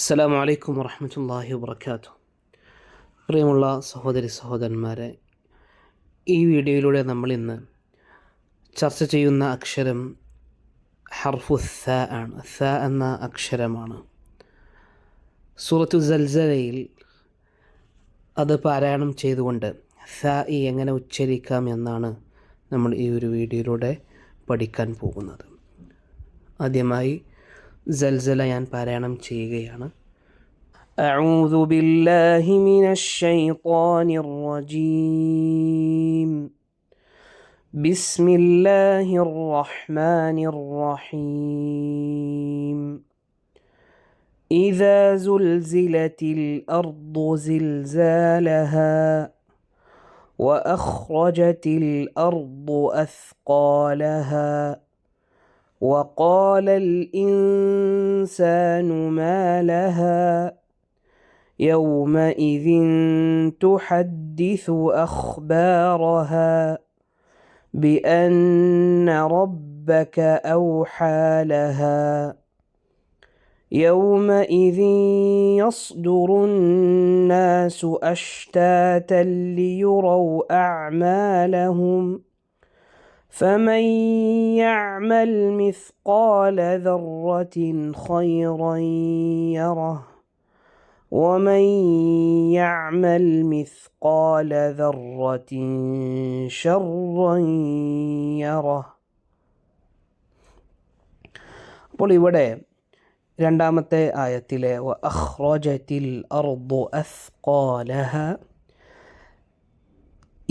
അസ്സാം വലൈക്കും വറഹമത്തല്ലാഹി വാബർക്കാത്തു പ്രിയമുള്ള സഹോദരി സഹോദരന്മാരെ ഈ വീഡിയോയിലൂടെ നമ്മൾ ഇന്ന് ചർച്ച ചെയ്യുന്ന അക്ഷരം ഹർഫു സ ആണ്. സ എന്ന അക്ഷരമാണ്. സൂറത്തു സൽസലയിൽ അത് പാരായണം ചെയ്തുകൊണ്ട് സ ഇ എങ്ങനെ ഉച്ചരിക്കാം എന്നാണ് നമ്മൾ ഈ ഒരു വീഡിയോയിലൂടെ പഠിക്കാൻ പോകുന്നത്. ആദ്യമായി زلزلة ഞാൻ പാരായണം ചെയ്യുകയാണ് أعوذ بالله من الشيطان الرجيم بسم الله الرحمن الرحيم إذا زلزلت الأرض زلزالها وأخرجت الأرض أثقالها وقال الإنسان ما لها يومئذ تحدث أخبارها بأن ربك أوحى لها يومئذ يصدر الناس أشتاتا ليروا أعمالهم فمن يعمل مثقال ذرة خيرا يره ومن يعمل مثقال ذرة شرا يره അപ്പോൾ ഇവിടെ രണ്ടാമത്തെ ആയത്തിലെ അഖ്റജത്തിൽ അർദു അസ്ഖാലഹ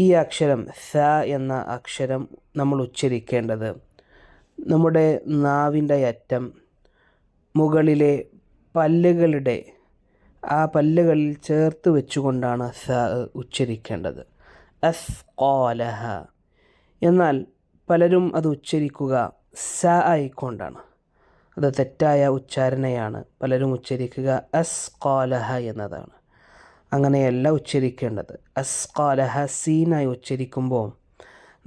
ഈ അക്ഷരം സ എന്ന അക്ഷരം നമ്മൾ ഉച്ചരിക്കേണ്ടത്. നമ്മുടെ നാവിന്റെ അറ്റം മുകളിലെ പല്ലുകളുടെ ആ പല്ലുകളിൽ ചേർത്ത് വെച്ചുകൊണ്ടാണ് സ ഉച്ചരിക്കേണ്ടത്. അസ് കോലഹ എന്നാൽ പലരും അത് ഉച്ചരിക്കുക സ ആയിക്കൊണ്ടാണ്. അത് തെറ്റായ ഉച്ചാരണയാണ്. പലരും ഉച്ചരിക്കുക അസ് കോലഹ എന്നതാണ്. അങ്ങനെയല്ല ഉച്ചരിക്കേണ്ടത്. അസ്കാല ഹസീനായി ഉച്ചരിക്കുമ്പോൾ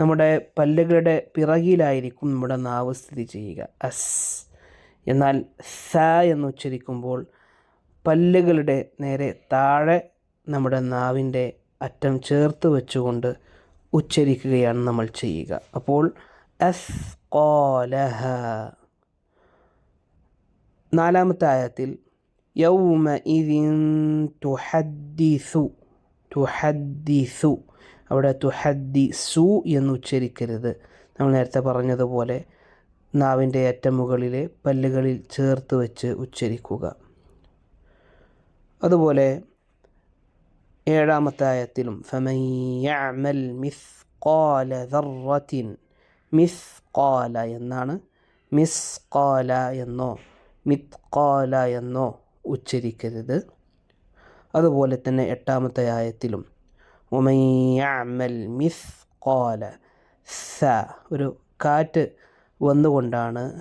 നമ്മുടെ പല്ലുകളുടെ പിറകിലായിരിക്കും നമ്മുടെ നാവ് സ്ഥിതി ചെയ്യുക. അസ് എന്നാൽ സ എന്ന് ഉച്ചരിക്കുമ്പോൾ പല്ലുകളുടെ നേരെ താഴെ നമ്മുടെ നാവിന്റെ അറ്റം ചേർത്ത് വെച്ചുകൊണ്ട് ഉച്ചരിക്കുകയാണ് നമ്മൾ ചെയ്യുക. അപ്പോൾ അസ് കോലഹ നാലാമത്തെ ആയത്തിൽ യൗമ ഇതിൻ തുഹദ്ദിസു തുഹദ്ദിസു അവിടെ തുഹദ്ദി സു എന്ന് ഉച്ചരിക്കരുത് നമ്മൾ നേരത്തെ പറഞ്ഞതുപോലെ നാവിന്റെ ഏറ്റവും മുകളിലെ പല്ലുകളിൽ ചേർത്ത് വെച്ച് ഉച്ചരിക്കുക. അതുപോലെ ഏഴാമത്തെ ആയത്തിലും ഫമയ്യാമൽ മിസ് കോല ദർറത്തിൻ മിസ് കോല എന്നാണ്. മിസ് കോല എന്നോ മിത് കോല എന്നോ ഉച്ചരിക്കരുത്. അതുപോലെ തന്നെ എട്ടാമത്തെ ആയത്തിലും ഒമയ്യാമൽ മിസ് കോല സ ഒരു കാറ്റ് വന്നുകൊണ്ടാണ്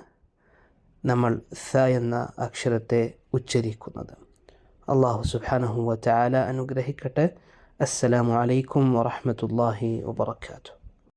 നമ്മൾ സ എന്ന അക്ഷരത്തെ ഉച്ചരിക്കുന്നത്. അള്ളാഹു സുബാനഹുവ ചാല അനുഗ്രഹിക്കട്ടെ. അസ്സലാമു അലൈക്കും വറഹമത്തല്ലാഹി വബർക്കാത്തു